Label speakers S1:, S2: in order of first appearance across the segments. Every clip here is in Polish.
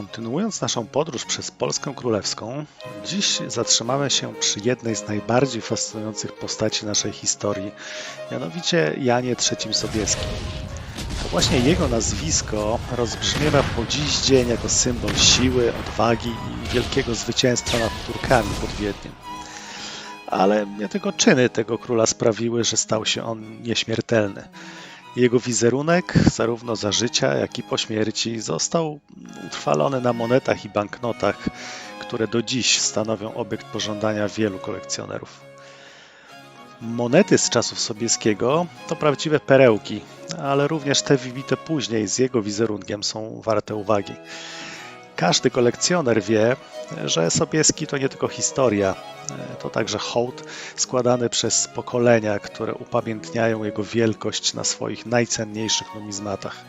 S1: Kontynuując naszą podróż przez Polskę Królewską, dziś zatrzymamy się przy jednej z najbardziej fascynujących postaci naszej historii, mianowicie Janie III Sobieskim. To właśnie jego nazwisko rozbrzmiewa po dziś dzień jako symbol siły, odwagi i wielkiego zwycięstwa nad Turkami pod Wiedniem. Ale nie tylko czyny tego króla sprawiły, że stał się on nieśmiertelny. Jego wizerunek, zarówno za życia, jak i po śmierci, został utrwalony na monetach i banknotach, które do dziś stanowią obiekt pożądania wielu kolekcjonerów. Monety z czasów Sobieskiego to prawdziwe perełki, ale również te wybite później z jego wizerunkiem są warte uwagi. Każdy kolekcjoner wie, że Sobieski to nie tylko historia, to także hołd składany przez pokolenia, które upamiętniają jego wielkość na swoich najcenniejszych numizmatach.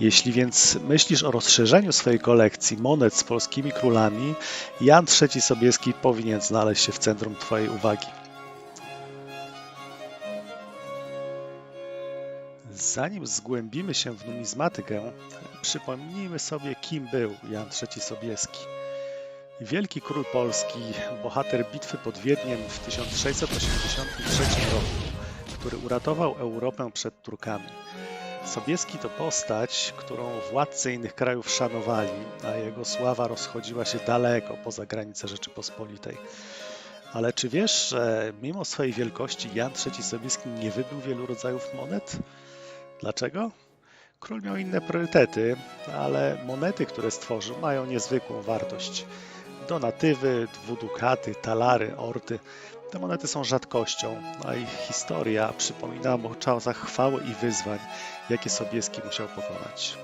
S1: Jeśli więc myślisz o rozszerzeniu swojej kolekcji monet z polskimi królami, Jan III Sobieski powinien znaleźć się w centrum Twojej uwagi. Zanim zgłębimy się w numizmatykę, przypomnijmy sobie, kim był Jan III Sobieski. Wielki król Polski, bohater bitwy pod Wiedniem w 1683 roku, który uratował Europę przed Turkami. Sobieski to postać, którą władcy innych krajów szanowali, a jego sława rozchodziła się daleko poza granice Rzeczypospolitej. Ale czy wiesz, że mimo swojej wielkości Jan III Sobieski nie wybył wielu rodzajów monet? Dlaczego? Król miał inne priorytety, ale monety, które stworzył, mają niezwykłą wartość. Donatywy, dwudukaty, talary, orty. Te monety są rzadkością, a ich historia przypomina o czasach chwały i wyzwań, jakie Sobieski musiał pokonać.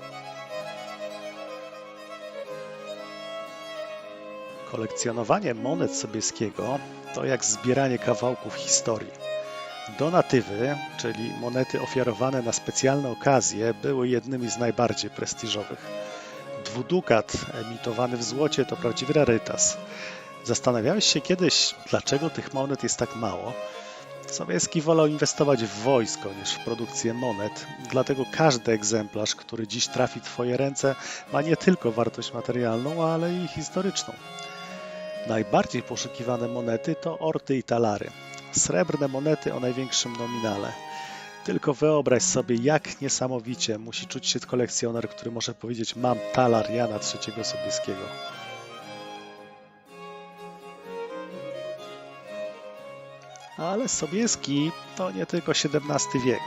S1: Kolekcjonowanie monet Sobieskiego to jak zbieranie kawałków historii. Donatywy, czyli monety ofiarowane na specjalne okazje, były jednymi z najbardziej prestiżowych. Dwudukat emitowany w złocie to prawdziwy rarytas. Zastanawiałeś się kiedyś, dlaczego tych monet jest tak mało? Sobieski wolał inwestować w wojsko niż w produkcję monet, dlatego każdy egzemplarz, który dziś trafi w Twoje ręce, ma nie tylko wartość materialną, ale i historyczną. Najbardziej poszukiwane monety to orty i talary. Srebrne monety o największym nominale. Tylko wyobraź sobie, jak niesamowicie musi czuć się kolekcjoner, który może powiedzieć: Mam talar Jana III Sobieskiego. Ale Sobieski to nie tylko XVII wiek.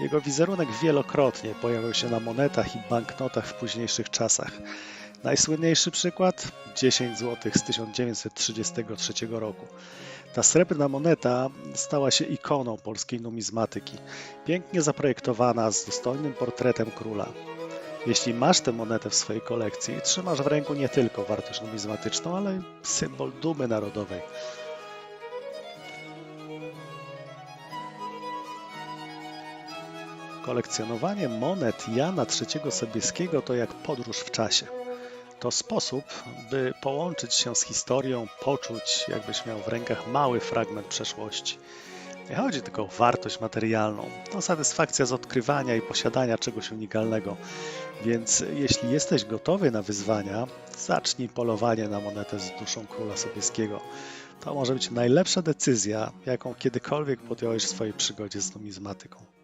S1: Jego wizerunek wielokrotnie pojawiał się na monetach i banknotach w późniejszych czasach. Najsłynniejszy przykład 10 zł z 1933 roku. Ta srebrna moneta stała się ikoną polskiej numizmatyki, pięknie zaprojektowana z dostojnym portretem króla. Jeśli masz tę monetę w swojej kolekcji, trzymasz w ręku nie tylko wartość numizmatyczną, ale symbol dumy narodowej. Kolekcjonowanie monet Jana III Sobieskiego to jak podróż w czasie. To sposób, by połączyć się z historią, poczuć, jakbyś miał w rękach mały fragment przeszłości. Nie chodzi tylko o wartość materialną, to satysfakcja z odkrywania i posiadania czegoś unikalnego. Więc jeśli jesteś gotowy na wyzwania, zacznij polowanie na monetę z duszą króla Sobieskiego. To może być najlepsza decyzja, jaką kiedykolwiek podjąłeś w swojej przygodzie z numizmatyką.